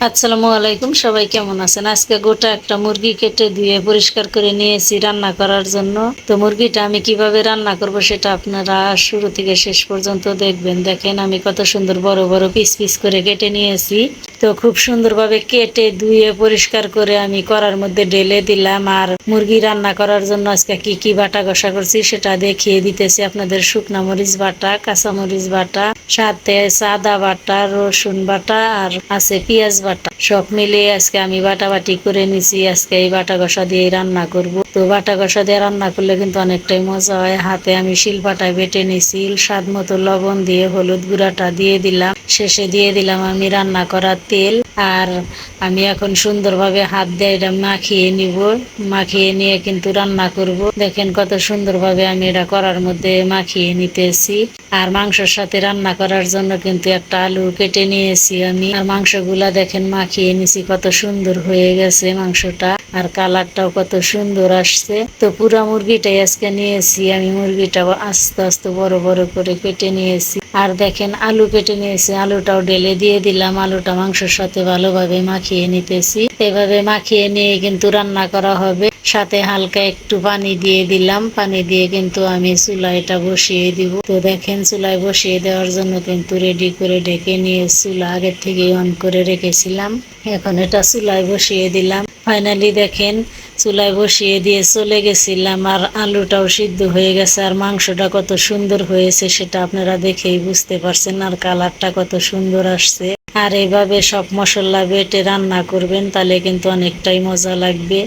আসসালামু আলাইকুম, সবাই কেমন আছেন? আজকে গোটা একটা মুরগি কেটে দিয়ে পরিষ্কার করে নিয়েছি রান্না করার জন্য। তো মুরগিটা আমি কীভাবে রান্না করব সেটা আপনারা শুরু থেকে শেষ পর্যন্ত দেখবেন। দেখেন আমি কত সুন্দর বড় বড় পিস পিস করে কেটে নিয়েছি। তো খুব সুন্দরভাবে কেটে ধুয়ে পরিষ্কার করে আমি করার মধ্যে ঢেলে দিলাম। আর মুরগি রান্না করার জন্য আজকে কি কি বাটা কষা করছি সেটা দেখিয়ে দিতেছি আপনাদের। শুকনা মরিচ বাটা, কাঁচা মরিচ বাটা, সাথে সাদা বাটা, রসুন বাটা আর আছে পেঁয়াজ বাটা। সব মিলিয়ে আজকে আমি বাটা বাটি করে নিছি। আজকে এই বাটা কষা দিয়ে রান্না করব। তো বাটা কষা দিয়ে রান্না করলে কিন্তু অনেকটাই মজা হয়। হাতে আমি শিল পাটায় বেটে নিছি। স্বাদ মতো লবণ দিয়ে হলুদ গুঁড়াটা দিয়ে দিলাম। শেষে দিয়ে দিলাম আমি রান্না করা তেল। আর আমি এখন সুন্দরভাবে হাত দিয়ে এটা মাখিয়ে নিব। মাখিয়ে নিয়ে কিন্তু রান্না করব। দেখেন কত সুন্দরভাবে আমি এটা করার মধ্যে মাখিয়ে নিতেছি। আর মাংসের সাথে রান্না করার জন্য কিন্তু একটা আলু কেটে নিয়েছি আমি। আর মাংসগুলা দেখেন মাখিয়ে নিছি, কত সুন্দর হয়ে গেছে মাংসটা। আর কালারটাও কত সুন্দর আসছে। তো পুরা মুরগিটাই আজকে নিয়েছি, আমি মুরগিটা আস্তে আস্তে বড় বড় করে কেটে নিয়েছি। আর দেখেন, আলু কেটে নিয়েছি, আলুটাও ঢেলে দিয়ে দিলাম, আলুটা মাংসের সাথে ভালোভাবে মাখিয়ে নিতেছি। এভাবে মাখিয়ে নিয়ে কিন্তু রান্না করা হবে। সাথে হালকা একটু পানি দিয়ে দিলাম, পানি দিয়ে কিন্তু আমি চুলাইটা বসিয়ে দিব। তো দেখেন, চুলায় বসিয়ে দেওয়ার জন্য কিন্তু রেডি করে ডেকে নিয়ে চুলা আগের থেকে অন করে রেখেছিলাম। এখন এটা চুলায় বসিয়ে দিলাম। ফাইনালি দেখেন চুলায় বসিয়ে দিয়ে চলে গেছিলাম আর আলুটাও সিদ্ধ হয়ে গেছে আর মাংসটা কত সুন্দর হয়েছে সেটা আপনারা দেখেই বুঝতে পারছেন আর কালারটা কত সুন্দর আসছে। আর এভাবে সব মশলা বেটে রান্না করবেন তাহলে কিন্তু অনেকটাই মজা লাগবে।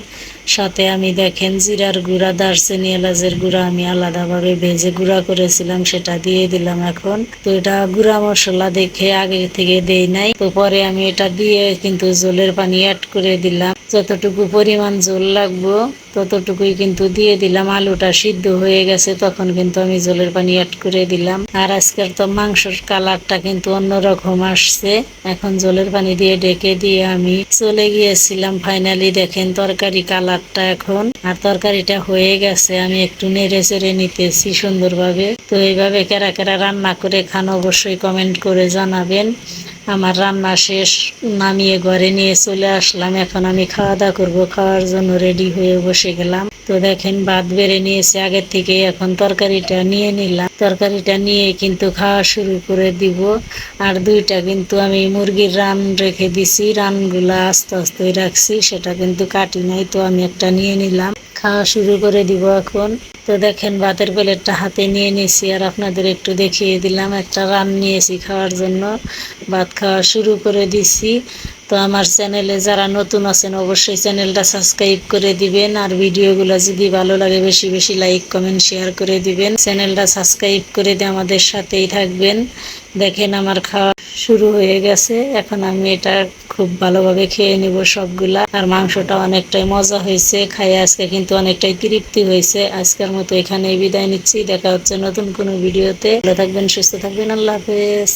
সাথে আমি দেখেন জিরার গুঁড়া, দারচিনি, এলাচের গুঁড়া আমি আলাদাভাবে ভেজে গুঁড়া করেছিলাম, সেটা দিয়ে দিলাম এখন। তো এটা গুঁড়া মশলা দেখে আগে থেকে দেই নাই, তো পরে আমি এটা দিয়ে কিন্তু জলের পানি অ্যাড করে দিলাম। যতটুকু পরিমাণ জল লাগবো, ততটুকুই কিন্তু দিয়ে দিলাম। আলুটা সিদ্ধ হয়ে গেছে, তখন কিন্তু আমি জলের পানি অ্যাড করে দিলাম। আর আজকের তো মাংসর কালারটা কিন্তু অন্যরকম আসছে। এখন জলের পানি দিয়ে ডেকে দিয়ে আমি চলে গিয়েছিলাম ফাইনালি দেখেন তরকারি কালারটা এখন। আর তরকারিটা হয়ে গেছে, আমি একটু নেড়ে চেড়ে নিতেছি সুন্দরভাবে। তো এইভাবে কেরা কেরা রান্না করে খান অবশ্যই কমেন্ট করে জানাবেন। আমার রান্না শেষ, নামিয়ে ঘরে নিয়ে চলে আসলাম। এখন আমি খাওয়া দাওয়া করব, খাওয়ার জন্য রেডি হয়ে বসে গেলাম। তো দেখেন, ভাত বেড়ে নিয়েছে আগের থেকে, এখন তরকারিটা নিয়ে নিলাম। তরকারিটা নিয়ে কিন্তু খাওয়া শুরু করে দিব। আর দুইটা কিন্তু আমি মুরগির রান রেখে দিছি, রানগুলা আস্তে আস্তে রাখছি, সেটা কিন্তু কাটি নাই, তো আমি একটা নিয়ে নিলাম। খাওয়া শুরু করে দিব এখন। তো দেখেন, ভাতের প্লেটটা হাতে নিয়ে নিয়েছি আর আপনাদের একটু দেখিয়ে দিলাম। একটা রান নিয়েছি খাওয়ার জন্য। ভাত খাওয়া শুরু করে দিছি। তো আমার চ্যানেলে যারা নতুন আছেন, অবশ্যই চ্যানেলটা সাবস্ক্রাইব করে দিবেন। আর ভিডিওগুলো যদি ভালো লাগে, বেশি বেশি লাইক, কমেন্ট, শেয়ার করে দিবেন। চ্যানেলটা সাবস্ক্রাইব করে দিয়ে আমাদের সাথেই থাকবেন। দেখেন, আমার খাওয়া শুরু হয়ে গেছে। এখন আমি এটা খুব ভালোভাবে খেয়ে নিব সবগুলা। আর মাংসটা অনেকটাই মজা হয়েছে। খাই আজকে কিন্তু অনেকটাই তৃপ্তি হয়েছে। আজকের মতো এখানে বিদায় নিচ্ছি। দেখা হচ্ছে নতুন কোনো ভিডিওতে। ভালো থাকবেন, সুস্থ থাকবেন। আল্লাহ হাফেজ।